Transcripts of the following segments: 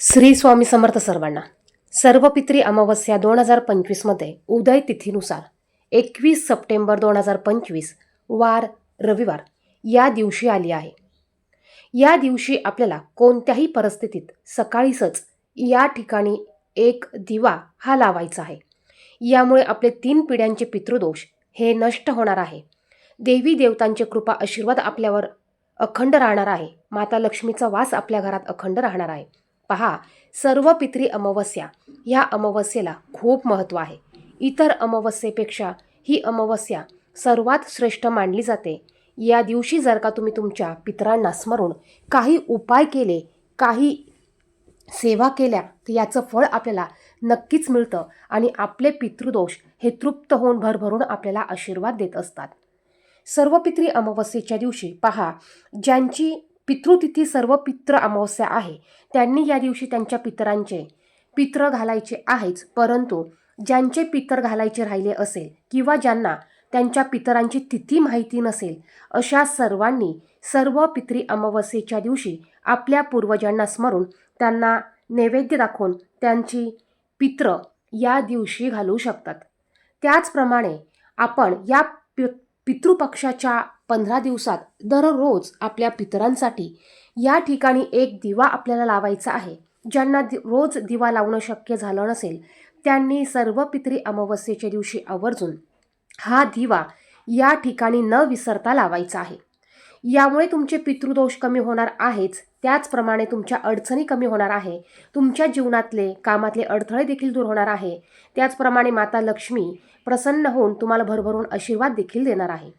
श्री स्वामी समर्थ सर्वांना सर्व पित्री अमावस्या दोन हजार पंचवीसमध्ये उदय तिथीनुसार एकवीस सप्टेंबर दोन हजार पंचवीस वार रविवार या दिवशी आली आहे. या दिवशी आपल्याला कोणत्याही परिस्थितीत सकाळीसच या ठिकाणी एक दिवा हा लावायचा आहे. यामुळे आपले तीन पिढ्यांचे पितृदोष हे नष्ट होणार आहे. देवी देवतांचे कृपा आशीर्वाद आपल्यावर अखंड राहणार आहे. माता लक्ष्मीचा वास आपल्या घरात अखंड राहणार आहे. पहा सर्व पित्री अमावस्या ह्या अमावस्येला खूप महत्त्व आहे. इतर अमावस्येपेक्षा ही अमावस्या सर्वात श्रेष्ठ मानली जाते. या दिवशी जर का तुम्ही तुमच्या पितरांना स्मरून काही उपाय केले काही सेवा केल्या तर याचं फळ आपल्याला नक्कीच मिळतं आणि आपले पितृदोष हे तृप्त होऊन भरभरून आपल्याला आशीर्वाद देत असतात. सर्व पित्री अमावस्येच्या दिवशी पहा ज्यांची पितृतिथी सर्व पित्र अमावस्या आहे. त्यांनी या दिवशी त्यांच्या पितरांचे पित्र घालायचे आहेच परंतु ज्यांचे पितर घालायचे राहिले असेल किंवा ज्यांना त्यांच्या पितरांची तिथी माहिती नसेल अशा सर्वांनी सर्व पितरी अमावस्येच्या दिवशी आपल्या पूर्वजांना स्मरून त्यांना नैवेद्य दाखवून त्यांची पित्र या दिवशी घालू शकतात. त्याचप्रमाणे आपण या पि पितृपक्षाच्या पंधरा दिवसात दररोज आपल्या पितरांसाठी या ठिकाणी एक दिवा आपल्याला लावायचा आहे. ज्यांना दि रोज दिवा लावणं शक्य झालं नसेल त्यांनी सर्व पितरी अमावस्येच्या दिवशी आवर्जून हा दिवा या ठिकाणी न विसरता लावायचा आहे. यामुळे तुमचे पितृदोष कमी होणार आहेच. त्याचप्रमाणे तुमच्या अडचणी कमी होणार आहे. तुमच्या जीवनातले कामातले अडथळे देखील दूर होणार आहे. त्याचप्रमाणे माता लक्ष्मी प्रसन्न होऊन तुम्हाला भरभरून आशीर्वाद देखील देणार आहे.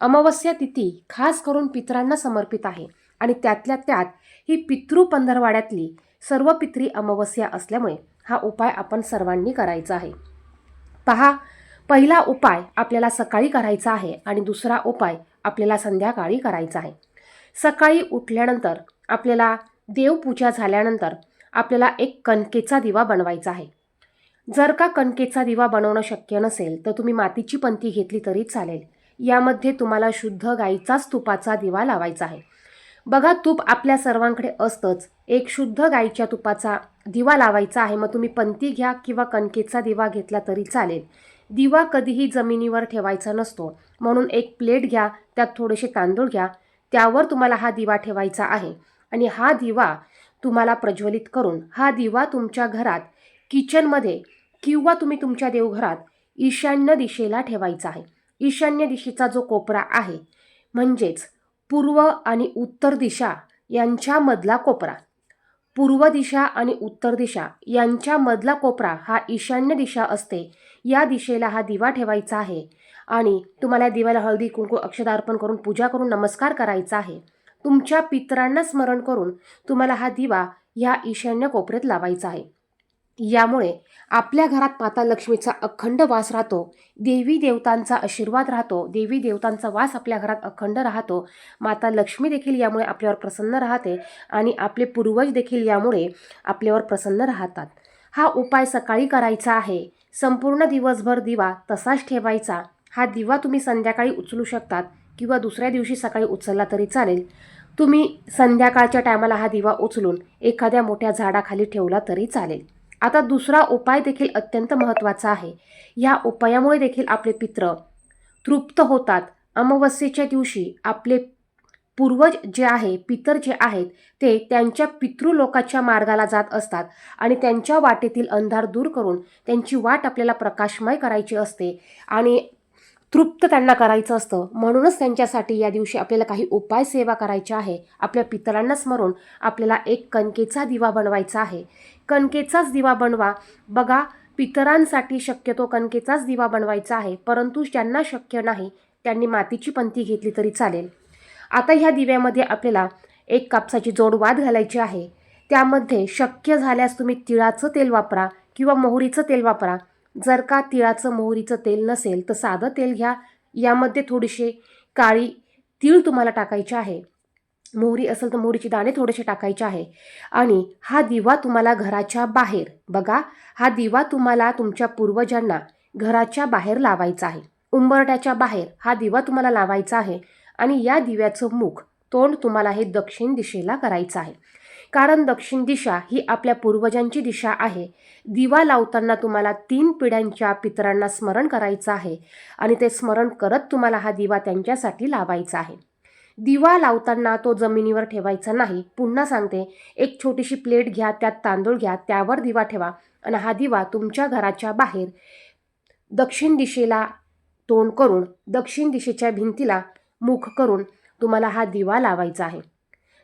अमावस्या तिथी खास करून पितरांना समर्पित आहे. आणि त्यातल्या त्यात ही पितृ पंधरवाड्यातली सर्व पित्री अमावस्या असल्यामुळे हा उपाय आपण सर्वांनी करायचा आहे. पहा पहिला उपाय आपल्याला सकाळी करायचा आहे आणि दुसरा उपाय आपल्याला संध्याकाळी करायचा आहे. सकाळी उठल्यानंतर आपल्याला देवपूजा झाल्यानंतर आपल्याला एक कणकेचा दिवा बनवायचा आहे. जर का कणकेचा दिवा बनवणं शक्य नसेल तर तुम्ही मातीची पंती घेतली तरी चालेल. यामध्ये तुम्हाला शुद्ध गाईचाच तुपाचा दिवा लावायचा आहे. बघा तूप आपल्या सर्वांकडे असतंच. एक शुद्ध गाईच्या तुपाचा दिवा लावायचा आहे मग तुम्ही पंती घ्या किंवा कणकेचा दिवा घेतला तरी चालेल. दिवा कधीही जमिनीवर ठेवायचा नसतो. म्हणून एक प्लेट घ्या त्यात थोडेसे तांदूळ घ्या त्यावर तुम्हाला हा दिवा ठेवायचा आहे. आणि हा दिवा तुम्हाला प्रज्वलित करून हा दिवा तुमच्या घरात किचनमध्ये किंवा तुम्ही तुमच्या देवघरात ईशान्य दिशेला ठेवायचा आहे. ईशान्य दिशेचा जो कोपरा आहे म्हणजेच पूर्व आणि उत्तर दिशा यांच्यामधला कोपरा. पूर्व दिशा आणि उत्तर दिशा यांच्यामधला कोपरा हा ईशान्य दिशा असते. या दिशेला हा दिवा ठेवायचा आहे आणि तुम्हाला या दिव्याला हळदी कुंकू अक्षदार्पण करून पूजा करून नमस्कार करायचा आहे. तुमच्या पितरांना स्मरण करून तुम्हाला हा दिवा ह्या ईशान्य कोपऱ्यात लावायचा आहे. यामुळे आपल्या घरात माता लक्ष्मीचा अखंड वास राहतो देवी देवतांचा आशीर्वाद राहतो देवी देवतांचा वास आपल्या घरात अखंड राहतो. माता लक्ष्मी देखील यामुळे आपल्यावर प्रसन्न राहते आणि आपले पूर्वज देखील यामुळे आपल्यावर प्रसन्न राहतात. हा उपाय सकाळी करायचा आहे. संपूर्ण दिवसभर दिवा तसाच ठेवायचा. हा दिवा तुम्ही संध्याकाळी उचलू शकतात किंवा दुसऱ्या दिवशी सकाळी उचलला तरी चालेल. तुम्ही संध्याकाळच्या टायमाला हा दिवा उचलून एखाद्या मोठ्या झाडाखाली ठेवला तरी चालेल. आता दुसरा उपाय देखील अत्यंत महत्त्वाचा आहे. या उपायामुळे देखील आपले पित्र तृप्त होतात. अमावस्येच्या दिवशी आपले पूर्वज जे आहे पितर जे आहेत ते त्यांच्या पितृलोकाच्या मार्गाला जात असतात आणि त्यांच्या वाटेतील अंधार दूर करून त्यांची वाट आपल्याला प्रकाशमय करायची असते आणि तृप्त त्यांना करायचं असतं. म्हणूनच त्यांच्यासाठी या दिवशी आपल्याला काही उपाय सेवा करायच्या आहे. आपल्या पितरांना स्मरून आपल्याला एक कणकेचा दिवा बनवायचा आहे. कणकेचाच दिवा बनवा. बघा पितरांसाठी शक्यतो कणकेचाच दिवा बनवायचा आहे परंतु ज्यांना शक्य नाही त्यांनी मातीची पंती घेतली तरी चालेल. आता ह्या दिव्यामध्ये आपल्याला एक कापसाची जोड वाद घालायची आहे. त्यामध्ये शक्य झाल्यास तुम्ही तिळाचं तेल वापरा किंवा मोहरीचं तेल वापरा. जर का तिळाचं मोहरीचं तेल नसेल तर साधं तेल घ्या. यामध्ये थोडीशी काळी तीळ तुम्हाला टाकायचे आहे. मोहरी असेल तर मोहरीचे दाणे थोडेसे टाकायचे आहे. आणि हा दिवा तुम्हाला घराच्या बाहेर बघा हा दिवा तुम्हाला तुमच्या पूर्वजांना घराच्या बाहेर लावायचा आहे. उंबरट्याच्या बाहेर हा दिवा तुम्हाला लावायचा आहे. आणि या दिव्याचं मुख तोंड तुम्हाला हे दक्षिण दिशेला करायचं आहे. कारण दक्षिण दिशा ही आपल्या पूर्वजांची दिशा आहे. दिवा लावताना तुम्हाला तीन पिढ्यांच्या पितरांना स्मरण करायचं आहे आणि ते स्मरण करत तुम्हाला हा दिवा त्यांच्यासाठी लावायचा आहे. दिवा लावताना तो जमिनीवर ठेवायचा नाही. पुन्हा सांगते एक छोटीशी प्लेट घ्या त्यात तांदूळ घ्या त्यावर दिवा ठेवा आणि हा दिवा तुमच्या घराच्या बाहेर दक्षिण दिशेला तोंड करून दक्षिण दिशेच्या भिंतीला मुख करून तुम्हाला हा दिवा लावायचा आहे.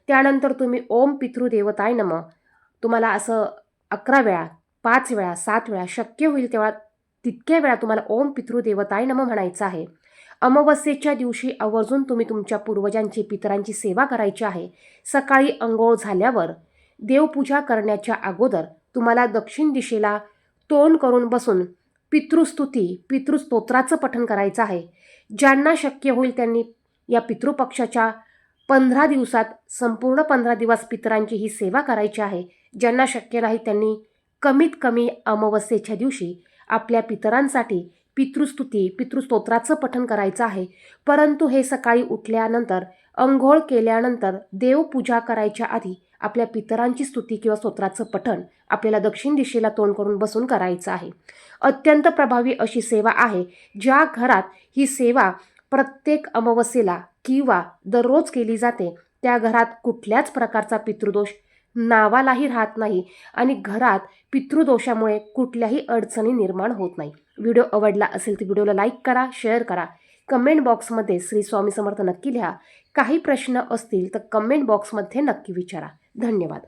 त्यानंतर तुम्ही ओम पितृदेवताय नम. तुम्हाला असं अकरा वेळा पाच वेळा सात वेळा शक्य होईल तेव्हा तितक्या वेळा तुम्हाला ओम पितृदेवताय नम म्हणायचं आहे. अमावस्येच्या दिवशी आवर्जून तुम्ही तुमच्या पूर्वजांची पितरांची सेवा करायची आहे. सकाळी अंघोळ झाल्यावर देवपूजा करण्याच्या अगोदर तुम्हाला दक्षिण दिशेला तोंड करून बसून पितृस्तुती पितृस्तोत्राचं पठण करायचं आहे. ज्यांना शक्य होईल त्यांनी या पितृपक्षाच्या पंधरा दिवसात संपूर्ण पंधरा दिवस पितरांची ही सेवा करायची आहे ज्यांना शक्य नाही त्यांनी कमीत कमी अमावस्येच्या दिवशी आपल्या पितरांसाठी पितृस्तुती पितृस्तोत्राचं पठण करायचं आहे. परंतु हे सकाळी उठल्यानंतर अंघोळ केल्यानंतर देवपूजा करायच्या आधी आपल्या पितरांची स्तुती किंवा स्तोत्राचं पठण आपल्याला दक्षिण दिशेला तोंड करून बसून करायचं आहे. अत्यंत प्रभावी अशी सेवा आहे ज्या घरात ही सेवा प्रत्येक अमावस्येला किंवा दररोज केली जाते त्या घरात कुठल्याच प्रकारचा पितृदोष नावालाही राहत नाही आणि घरात पितृदोषामुळे कुठल्याही अडचणी निर्माण होत नाही. व्हिडिओ आवडला असेल तर व्हिडिओला लाईक करा शेअर करा. कमेंट बॉक्समध्ये श्री स्वामी समर्थ नक्की लिहा. काही प्रश्न असतील तर कमेंट बॉक्समध्ये नक्की विचारा. धन्यवाद.